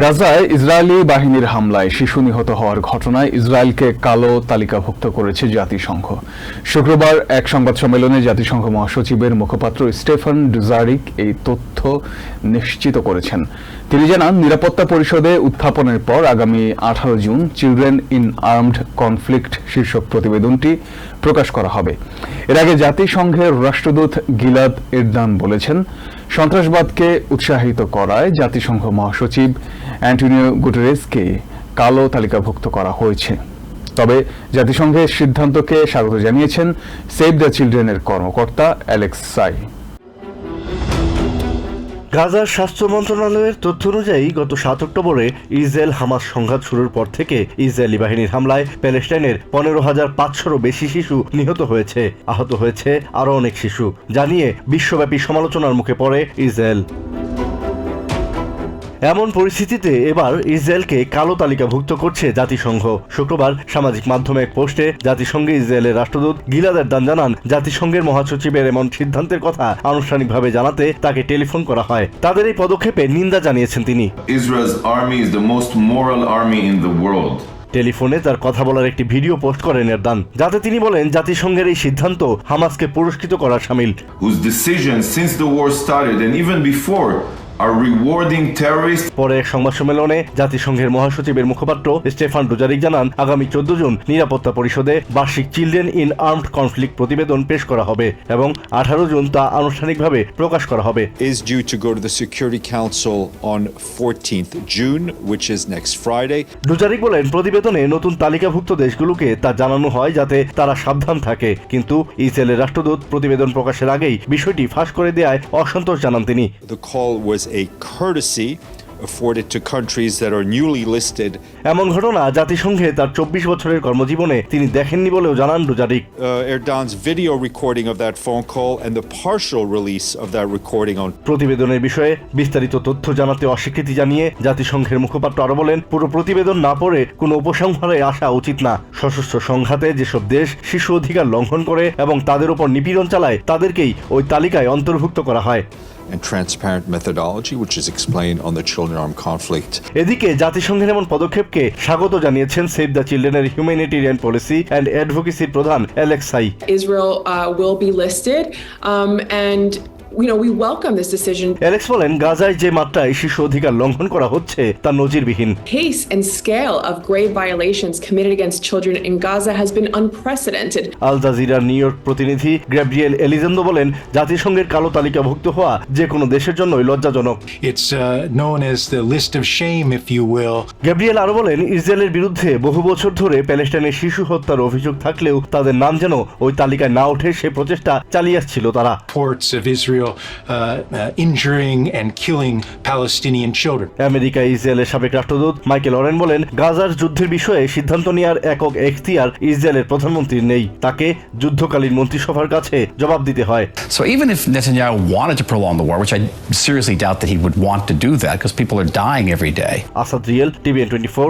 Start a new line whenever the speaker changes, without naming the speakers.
গাজায় ইসরায়েলি বাহিনীর হামলায় শিশু নিহত হওয়ার ঘটনায় ইসরায়েলকে কালো তালিকাভুক্ত করেছে জাতিসংঘ। শুক্রবার এক সংবাদ সম্মেলনে জাতিসংঘ মহাসচিবের মুখপাত্র স্টেফান ডুজারিক এই তথ্য নিশ্চিত করেছেন। তিনি জানান, নিরাপত্তা পরিষদে উত্থাপনের পর আগামী আঠারো June children in armed conflict শীর্ষক প্রতিবেদনটি প্রকাশ করা হবে। এর আগে জাতিসংঘের রাষ্ট্রদূত গিলাদ এরদান বলেছেন, সন্ত্রাসবাদকে উৎসাহিত করায় জাতিসংঘ মহাসচিব অ্যান্টনিও গুটারেসকে কালো তালিকাভুক্ত করা হয়েছে। তবে জাতিসংঘের সিদ্ধান্তকে স্বাগত জানিয়েছেন সেভ দ্য চিলড্রেনের কর্মকর্তা অ্যালেক্স সাই।
গাজার স্বাস্থ্য মন্ত্রণালয়ের তথ্য অনুযায়ী গত সাত অক্টোবরে ইসরায়েল হামাস সংঘাত শুরুর পর থেকে ইসরায়েলি বাহিনীর হামলায় প্যালেস্টাইনের পনেরো হাজার পাঁচশোরও বেশি শিশু নিহত হয়েছে। আহত হয়েছে আরও অনেক শিশু। জানিয়ে বিশ্বব্যাপী সমালোচনার মুখে পড়ে ইসরায়েল। এমন পরিস্থিতিতে এবার ইসরায়েলকে কালো তালিকাভুক্ত করছে জাতিসংঘ। শুক্রবার সামাজিক মাধ্যমে এক পোস্টে জাতিসংঘে ইসরায়েলের রাষ্ট্রদূত গিলাদের দান জানান জাতিসংঘের মহাসচিবের এমন সিদ্ধান্তের কথা আনুষ্ঠানিকভাবে জানাতে তাকে টেলিফোন করা হয়। তাদের এই পদক্ষেপে নিন্দা জানিয়েছেন তিনি।
Israel's army is the most moral army in the world.
টেলিফোনে তার কথা বলার একটি ভিডিও পোস্ট করেন এরদান যাতে তিনি বলেন জাতিসংঘের এই সিদ্ধান্ত হামাসকে পুরস্কৃত করার সামিল।
Whose decisions since the war started and even before are rewarding terrorists
পরে এক সংবাদ সম্মেলনে জাতিসংঘের মহাসচিবের মুখপাত্র স্টেফান ডুজারিক জানান আগামী চোদ্দ জুন নিরাপত্তা পরিষদে বার্ষিক চিলড্রেন ইন আর্মড কনফ্লিক্ট প্রতিবেদন পেশ করা হবে এবং আঠারো জুন তা আনুষ্ঠানিকভাবে প্রকাশ করা হবে।
Is due to go to the Security Council on 14th June, which is next Friday.
Dujarric বলেন প্রতিবেদনে নতুন তালিকাভুক্ত দেশগুলোকে তা জানানো হয় যাতে তারা সাবধান থাকে। কিন্তু ইসরায়েলের রাষ্ট্রদূত প্রতিবেদন প্রকাশের আগেই বিষয়টি ফাঁস করে দেওয়ায় অসন্তোষ জানান তিনি।
The call was a courtesy afforded to countries that are newly listed.
এমন ঘটনা জাতিসংঘে তার চব্বিশ বছরের কর্মজীবনে তিনি দেখেননি বলেও জানান Dujarric
Uh, Erdogan's video recording of that phone call and the partial release of that recording on
প্রতিবেদনের বিষয়ে বিস্তারিত তথ্য জানাতে অস্বীকৃতি জানিয়ে জাতিসংঘের মুখপাত্র আরও বলেন পুরো প্রতিবেদন না পড়ে কোনো উপসংহারে আসা উচিত না। সশস্ত্র সংঘাতে যেসব দেশ শিশু অধিকার লঙ্ঘন করে এবং তাদের উপর নিপীড়ন চালায় তাদেরকেই ওই তালিকায় অন্তর্ভুক্ত করা হয়।
and transparent methodology, which is explained on the Children Armed Conflict.
এদিকে জাতিসংঘের এমন পদক্ষেপকে স্বাগত জানিয়েছেন save the চিলড্রেনের humanitarian policy and অ্যাডভোকেসির প্রধান Alex Saieh
Israel uh, will be listed, um, and you know we welcome this decision.
Alex বলেন গাজায় যে মাত্রায় শিশু অধিকার লঙ্ঘন করা হচ্ছে তা নজিরবিহীন
Pace and scale of grave violations committed against children in Gaza has been unprecedented.
আল জাজিরার নিউ ইয়র্ক প্রতিনিধি গ্যাব্রিয়েল এলিজেন্দো বলেন জাতিসংঘের কালো তালিকাভুক্ত হওয়া যে কোনো দেশের জন্যই লজ্জাজনক
It's uh, known as the list of shame, if you will.
Gabriel আরও বলেন ইসরায়েলের বিরুদ্ধে বহু বছর ধরে প্যালেস্টাইনের শিশু হত্যার অভিযোগ থাকলেও তাদের নাম যেন ওই তালিকায় না ওঠে সে প্রচেষ্টা চালিয়ে আসছিল তারা
Reports of Israel uh, uh, injuring and killing Palestinian children.
America ইসরায়েলের সাবেক রাষ্ট্রদূত মাইকেল অরেন বলেন গাজার যুদ্ধের বিষয়ে সিদ্ধান্ত নেওয়ার একক এখতিয়ার ইসরায়েলের প্রধানমন্ত্রীর নেই তাকে যুদ্ধকালীন মন্ত্রিসভার কাছে জবাব দিতে হয়
So even if Netanyahu wanted to prolong the war, which I seriously doubt that he would want to do that because people are dying every day,
Assad real TVN twenty four